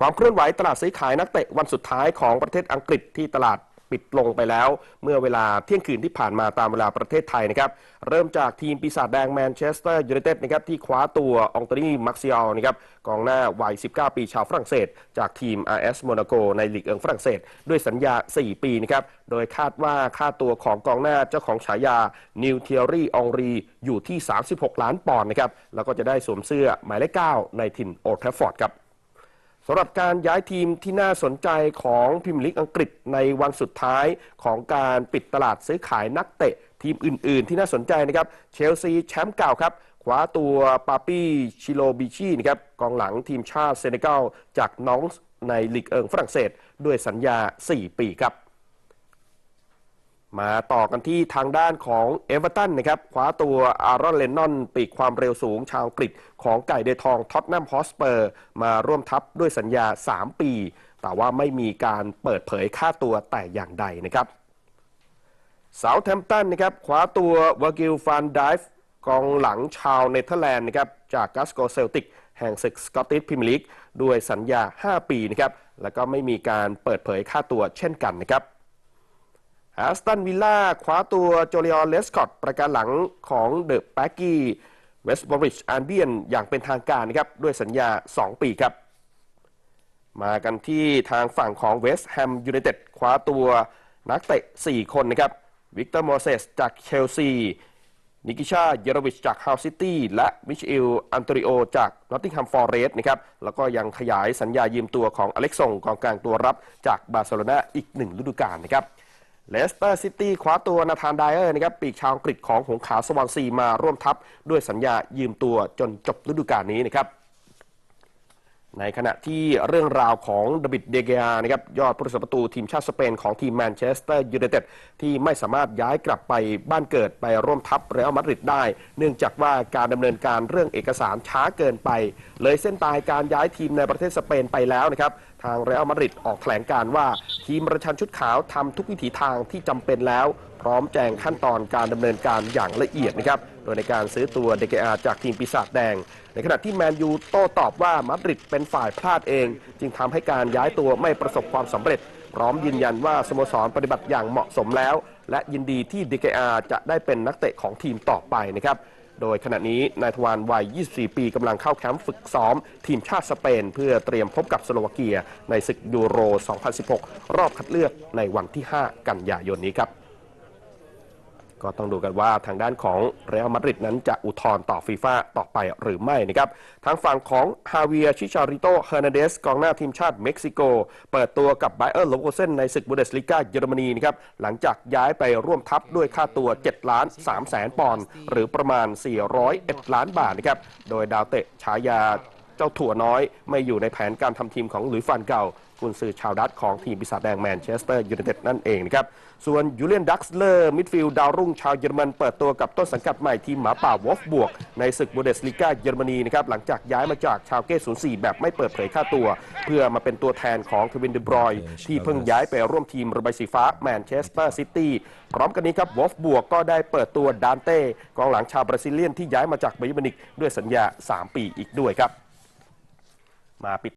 ความเคลื่อนไหวตลาดซื้อขายนักเตะวันสุดท้ายของประเทศอังกฤษที่ตลาดปิดลงไปแล้ว เมื่อเวลาเที่ยงคืนที่ผ่านมาตามเวลาประเทศไทยนะครับ เริ่มจากทีมปีศาจแดงแมนเชสเตอร์ยูไนเต็ดนะครับที่คว้าตัวองตรีมักซิอลนะครับกองหน้าวัย 19 ปีชาวฝรั่งเศส จากทีม RS Monaco ในลีกเอิงฝรั่งเศส ด้วยสัญญา 4 ปีนะครับโดยคาดว่าค่าตัวของกองหน้าเจ้าของฉายานิวเทียรี่องรีอยู่ที่ 36 ล้านปอนด์นะครับแล้วก็จะได้สวมเสื้อหมายเลข9ในถิ่นโอทฟฟอร์ดครับ สำหรับการย้ายทีมที่น่าสนใจของพิมลิกอังกฤษในวันสุดท้ายของการปิดตลาดซื้อขายนักเตะทีมอื่น ๆ ที่น่าสนใจนะครับ เชลซีแชมป์เก่าครับคว้าตัวปาปี้ชิโลบิชีนะครับกองหลังทีมชาติเซเนกัลจากน้องในลีกเอิงฝรั่งเศส ด้วยสัญญา 4 ปีครับ มาต่อกันที่ทางด้านของเอเวอร์ตันนะครับคว้าตัวอารอนเลนนอนปีกความเร็วสูงชาวอังกฤษของไก่เดทองท็อตแนมฮอสเปอร์ มาร่วมทัพด้วยสัญญา 3 ปี แต่ว่าไม่มีการเปิดเผยค่าตัวแต่อย่างใดนะครับเซาท์แ m มป์ตันนะครับคว้าตัววากิลฟานไดฟ์กองหลังชาวเนเธอร์แลนด์นะครับจากกัสโกเซลติกแห่งศึกสกอตติชพรีเมียร์ลีกด้วยสัญญา 5 ปีนะครับแล้วก็ไม่มีการเปิดเผยค่าตัวเช่นกันนะครับ แอสตันวิลล่าคว้าตัวโจลิออนเลสคอตประการหลังของเดอะแปกกี้เวสต์บริชอันเบียนอย่างเป็นทางการนะครับด้วยสัญญา 2 ปีครับ มากันที่ทางฝั่งของเวสต์แฮมยูไนเต็ดคว้าตัวนักเตะ 4 คนนะครับวิกเตอร์โมเซสจากเชลซี นิกิชาเยโรวิชจากฮาวซิตี้ และมิชเอล อันโตริโอ จากนอตติงแฮมฟอร์เรสต์นะครับ แล้วก็ยังขยายสัญญายืมตัวของอเล็กซงกองกลางตัวรับจากบาร์เซโลนาอีกหนึ่งฤดูกาลนะครับ เลสเตอร์ซิตี้คว้าตัวนาธานไดเออร์นะครับปีกชาวอังกฤษของหงขาวสว่างซีมาร่วมทัพด้วยสัญญายืมตัวจนจบฤดูกาลนี้นะครับ ในขณะที่เรื่องราวของดบิดเดเกียนะครับยอดผู้รักษาประตูทีมชาติสเปนของทีมแมนเชสเตอร์ยูไนเต็ดที่ไม่สามารถย้ายกลับไปบ้านเกิดไปร่วมทัพเรอัลมาดริดได้ เนื่องจากว่าการดำเนินการเรื่องเอกสารช้าเกินไป เลยเส้นตายการย้ายทีมในประเทศสเปนไปแล้วนะครับทางเรอัลมาดริดออกแถลงการว่าทีมประชันชุดขาวทำทุกวิถีทางที่จำเป็นแล้ว พร้อมแจงขั้นตอนการดำเนินการอย่างละเอียดนะครับ โดยในการซื้อตัวเดกอาจากทีมปีศาจแดง ในขณะที่แมนยูโต้ตอบว่ามาดริดเป็นฝ่ายพลาดเอง จึงทำให้การย้ายตัวไม่ประสบความสำเร็จ พร้อมยืนยันว่าสโมสรปฏิบัติอย่างเหมาะสมแล้ว และยินดีที่เดเกอาจะได้เป็นนักเตะของทีมต่อไปนะครับโดยขณะนี้นายทวารวัย 24 ปีกำลังเข้าแคมป์ฝึกซ้อม ทีมชาติสเปน เพื่อเตรียมพบกับสโลวาเกีย ในศึกยูโร 2016 รอบคัดเลือกในวันที่ 5 กันยายนนี้ครับ ก็ต้องดูกันว่าทางด้านของเรอัลมาดริดนั้นจะอุทธรณ์ต่อฟีฟ่าต่อไปหรือไม่นะครับ ทางฝั่งของฮาเวียชิชาริโตเฮอร์นาเดสกองหน้าทีมชาติเม็กซิโก เปิดตัวกับไบเออร์โลโกเซนในศึกบูเดสลิก้าเยอรมนีนะครับหลังจากย้ายไปร่วมทัพด้วยค่าตัว 7 ล้าน3แสนปอนด์หรือประมาณ 401 ล้านบาทนะครับโดยดาวเตะฉายาเจ้าถั่วน้อยไม่อยู่ในแผนการทำทีมของหลุยฟันเก่า กุนซือชาวดัตช์ของทีมปีศาจแดงแมนเชสเตอร์ยูไนเต็ดนั่นเองนะครับส่วนยูเลียนดักส์เลอร์มิดฟิลด์ดาวรุ่งชาวเยอรมันเปิดตัวกับต้นสังกัดใหม่ทีมหมาป่าวอฟบวก ในศึกบูเดสลิก้าเยอรมนีนะครับหลังจากย้ายมาจากชาวเก้04 แบบไม่เปิดเผยค่าตัว เพื่อมาเป็นตัวแทนของทวินเดบรอยที่เพิ่งย้ายไปร่วมทีมระบายสีฟ้าแมนเชสเตอร์ซิตี้พร้อมกันนี้ครับวอฟบวกก็ได้เปิดตัวดานเต้กองหลังชาวบราซิเลียนที่ย้ายมาจากไบเยอร์มิวนิกด้วยสัญญา 3 ปีอีกด้วยครับ มาปิด